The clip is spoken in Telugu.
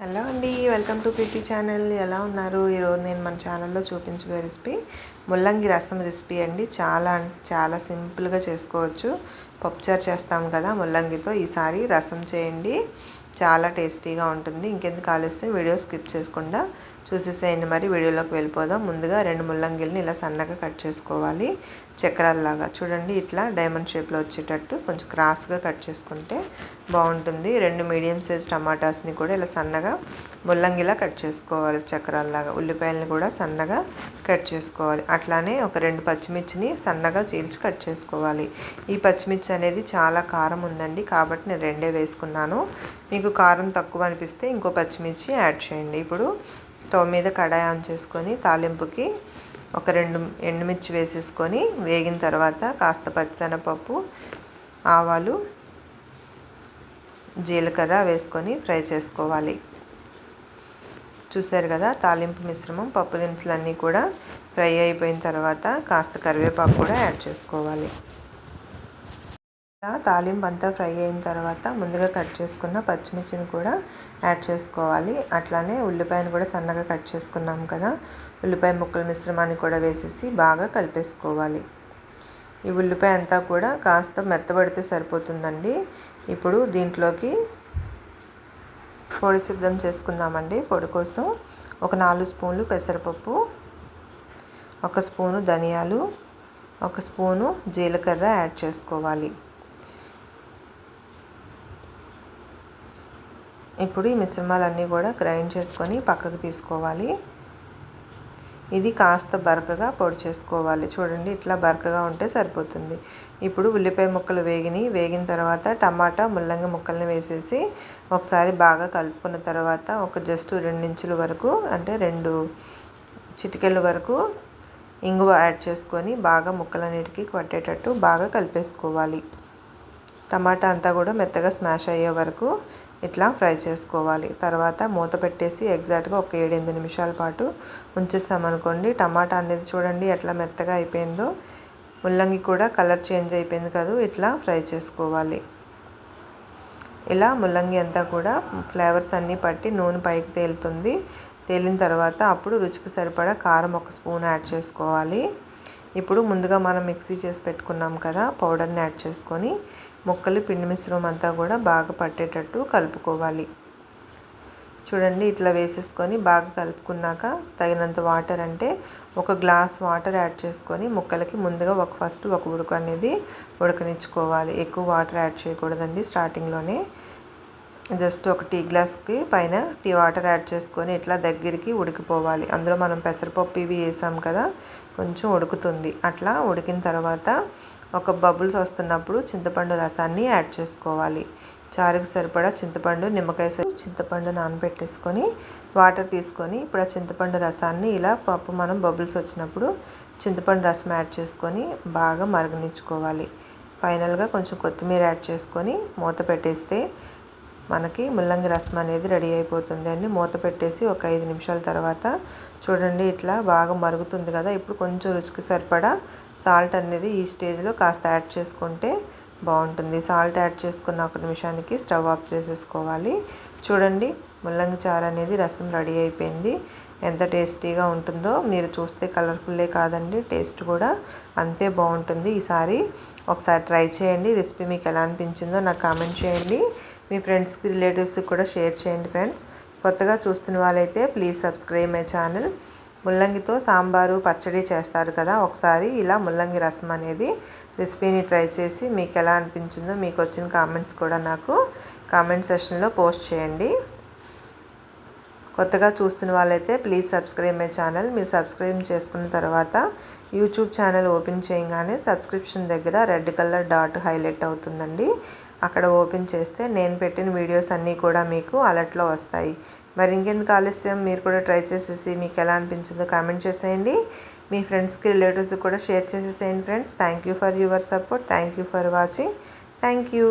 హలో అండి వెల్కమ్ టు ప్రీతి ఛానల్. ఎలా ఉన్నారు? ఈరోజు నేను మన ఛానల్లో చూపించబోయే రెసిపీ ముల్లంగి రసం రెసిపీ అండి. చాలా చాలా సింపుల్గా చేసుకోవచ్చు. పప్పుచారు చేస్తాం కదా ముల్లంగితో. ఈసారి రసం చేయండి. చాలా టేస్టీగా ఉంటుంది. ఇంకెందుకు ఆలస్యం? వీడియో స్కిప్ చేసుకుండా చూసేసేయండి. మరి వీడియోలోకి వెళ్ళిపోదాం. ముందుగా రెండు ముల్లంగిల్ని ఇలా సన్నగా కట్ చేసుకోవాలి. చక్రాల్లాగా. చూడండి ఇట్లా డైమండ్ షేప్లో వచ్చేటట్టు కొంచెం క్రాస్గా కట్ చేసుకుంటే బాగుంటుంది. రెండు మీడియం సైజ్ టమాటాస్ని కూడా ఇలా సన్నగా ముల్లంగిలా కట్ చేసుకోవాలి. చక్రాల్లాగా. ఉల్లిపాయలని కూడా సన్నగా కట్ చేసుకోవాలి. అట్లానే ఒక రెండు పచ్చిమిర్చిని సన్నగా చీల్చి కట్ చేసుకోవాలి. ఈ పచ్చిమిర్చి అనేది చాలా కారం ఉందండి. కాబట్టి నేను రెండే వేసుకున్నాను. మీకు కారం తక్కువ అనిపిస్తే ఇంకో పచ్చిమిర్చి యాడ్ చేయండి. ఇప్పుడు స్టవ్ మీద కడాయి ఆన్ చేసుకొని తాలింపుకి ఒక రెండు ఎండుమిర్చి వేసేసుకొని వేగిన తర్వాత కాస్త పచ్చిశనగపప్పు ఆవాలు జీలకర్ర వేసుకొని ఫ్రై చేసుకోవాలి. చూసారు కదా తాలింపు మిశ్రమం పప్పు దినుసులన్నీ కూడా ఫ్రై అయిపోయిన తర్వాత కాస్త కరివేపాకు కూడా యాడ్ చేసుకోవాలి. తాలింపు అంతా ఫ్రై అయిన తర్వాత ముందుగా కట్ చేసుకున్న పచ్చిమిర్చిని కూడా యాడ్ చేసుకోవాలి. అట్లానే ఉల్లిపాయను కూడా సన్నగా కట్ చేసుకున్నాం కదా ఉల్లిపాయ ముక్కల మిశ్రమాన్ని కూడా వేసేసి బాగా కలిపేసుకోవాలి. ఈ ఉల్లిపాయ అంతా కూడా కాస్త మెత్తబడితే సరిపోతుందండి. ఇప్పుడు దీంట్లోకి పొడి సిద్ధం చేసుకుందామండి. పొడి కోసం ఒక నాలుగు స్పూన్లు పెసరపప్పు ఒక స్పూను ధనియాలు ఒక స్పూను జీలకర్ర యాడ్ చేసుకోవాలి. ఇప్పుడు ఈ మిశ్రమాలన్నీ కూడా గ్రైండ్ చేసుకొని పక్కకు తీసుకోవాలి. ఇది కాస్త బరకగా పొడి చేసుకోవాలి. చూడండి ఇట్లా బరకగా ఉంటే సరిపోతుంది. ఇప్పుడు ఉల్లిపాయ ముక్కలు వేగిని వేగిన తర్వాత టమాటా ముల్లంగి ముక్కల్ని వేసేసి ఒకసారి బాగా కలుపుకున్న తర్వాత ఒక జస్ట్ రెండించుల వరకు అంటే రెండు చిటికెళ్ళ వరకు ఇంగువ యాడ్ చేసుకొని బాగా ముక్కలన్నిటికీ పట్టేటట్టు బాగా కలిపేసుకోవాలి. టమాటా అంతా కూడా మెత్తగా స్మాష్ అయ్యే వరకు ఇట్లా ఫ్రై చేసుకోవాలి. తర్వాత మూత పెట్టేసి ఎగ్జాక్ట్గా ఒక ఏడెనిమిది నిమిషాల పాటు ఉంచేస్తామనుకోండి టమాటా అనేది చూడండి ఎట్లా మెత్తగా అయిపోయిందో. ముల్లంగి కూడా కలర్ చేంజ్ అయిపోయింది కదా ఇట్లా ఫ్రై చేసుకోవాలి. ఇలా ముల్లంగి అంతా కూడా ఫ్లేవర్స్ అన్నీ పట్టి నూనె పైకి తేలుతుంది. తేలిన తర్వాత అప్పుడు రుచికి సరిపడా కారం ఒక స్పూన్ యాడ్ చేసుకోవాలి. ఇప్పుడు ముందుగా మనం మిక్సీ చేసి పెట్టుకున్నాం కదా పౌడర్ని యాడ్ చేసుకొని ముక్కలు పిండి మిశ్రమం అంతా కూడా బాగా పట్టేటట్టు కలుపుకోవాలి. చూడండి ఇట్లా వేసేసుకొని బాగా కలుపుకున్నాక తగినంత వాటర్ అంటే ఒక గ్లాస్ వాటర్ యాడ్ చేసుకొని ముక్కలకి ముందుగా ఒక ఫస్ట్ ఒక ఉడక అనేది ఉడకనిచ్చుకోవాలి. ఎక్కువ వాటర్ యాడ్ చేయకూడదండి స్టార్టింగ్లోనే. జస్ట్ ఒక టీ గ్లాస్కి పైన టీ వాటర్ యాడ్ చేసుకొని ఇట్లా దగ్గరికి ఉడికిపోవాలి. అందులో మనం పెసరపప్పు ఇవి వేసాం కదా కొంచెం ఉడుకుతుంది. అట్లా ఉడికిన తర్వాత ఒక బబుల్స్ వస్తున్నప్పుడు చింతపండు రసాన్ని యాడ్ చేసుకోవాలి. చారుకి సరిపడా చింతపండు నిమ్మకాయ చింతపండు నానబెట్టేసుకొని వాటర్ తీసుకొని ఇప్పుడు ఆ చింతపండు రసాన్ని ఇలా పప్పు మనం బబుల్స్ వచ్చినప్పుడు చింతపండు రసం యాడ్ చేసుకొని బాగా మరగనించుకోవాలి ఫైనల్గా కొంచెం కొత్తిమీర యాడ్ చేసుకొని మూత పెట్టేస్తే మనకి ముల్లంగి రసం అనేది రెడీ అయిపోతుంది అండి. మూత పెట్టేసి ఒక ఐదు నిమిషాల తర్వాత చూడండి ఇట్లా బాగా మరుగుతుంది కదా. ఇప్పుడు కొంచెం రుచికి సరిపడా సాల్ట్ అనేది ఈ స్టేజ్లో కాస్త యాడ్ చేసుకుంటే బాగుంటుంది. సాల్ట్ యాడ్ చేసుకున్న ఒక నిమిషానికి స్టవ్ ఆఫ్ చేసేసుకోవాలి. చూడండి ముల్లంగి చారు అనేది రసం రెడీ అయిపోయింది. ఎంత టేస్టీగా ఉంటుందో మీరు చూస్తే కలర్ఫుల్లే కాదండి టేస్ట్ కూడా అంతే బాగుంటుంది. ఈసారి ఒకసారి ట్రై చేయండి రెసిపీ మీకు ఎలా అనిపించిందో నాకు కామెంట్ చేయండి. మీ ఫ్రెండ్స్కి రిలేటివ్స్కి కూడా షేర్ చేయండి ఫ్రెండ్స్. కొత్తగా చూస్తున్న వాళ్ళైతే ప్లీజ్ సబ్స్క్రైబ్ మై ఛానల్. ముల్లంగితో సాంబారు పచ్చడి చేస్తారు కదా ఒకసారి. ఇలా ముల్లంగి రసం అనేది రెసిపీని ట్రై చేసి మీకు ఎలా అనిపించిందో మీకు వచ్చిన కామెంట్స్ కూడా నాకు కామెంట్ సెషన్లో పోస్ట్ చేయండి. కొత్తగా చూస్తున్న వాళ్ళైతే ప్లీజ్ సబ్స్క్రైబ్ మై ఛానల్. మీరు సబ్స్క్రైబ్ చేసుకున్న తర్వాత యూట్యూబ్ ఛానల్ ఓపెన్ చేయగానే సబ్స్క్రిప్షన్ దగ్గర రెడ్ కలర్ డాట్ హైలైట్ అవుతుందండి. అక్కడ ఓపెన్ చేస్తే నేను పెట్టిన వీడియోస్ అన్నీ కూడా మీకు అలర్ట్లో వస్తాయి. మరి ఇంకెందుకు ఆలస్యం? మీరు కూడా ట్రై చేసేసి మీకు ఎలా అనిపించిందో కామెంట్ చేసేయండి. మీ ఫ్రెండ్స్కి రిలేటివ్స్కి కూడా షేర్ చేసేసేయండి friends. Thank you for your support. Thank you for watching. Thank you.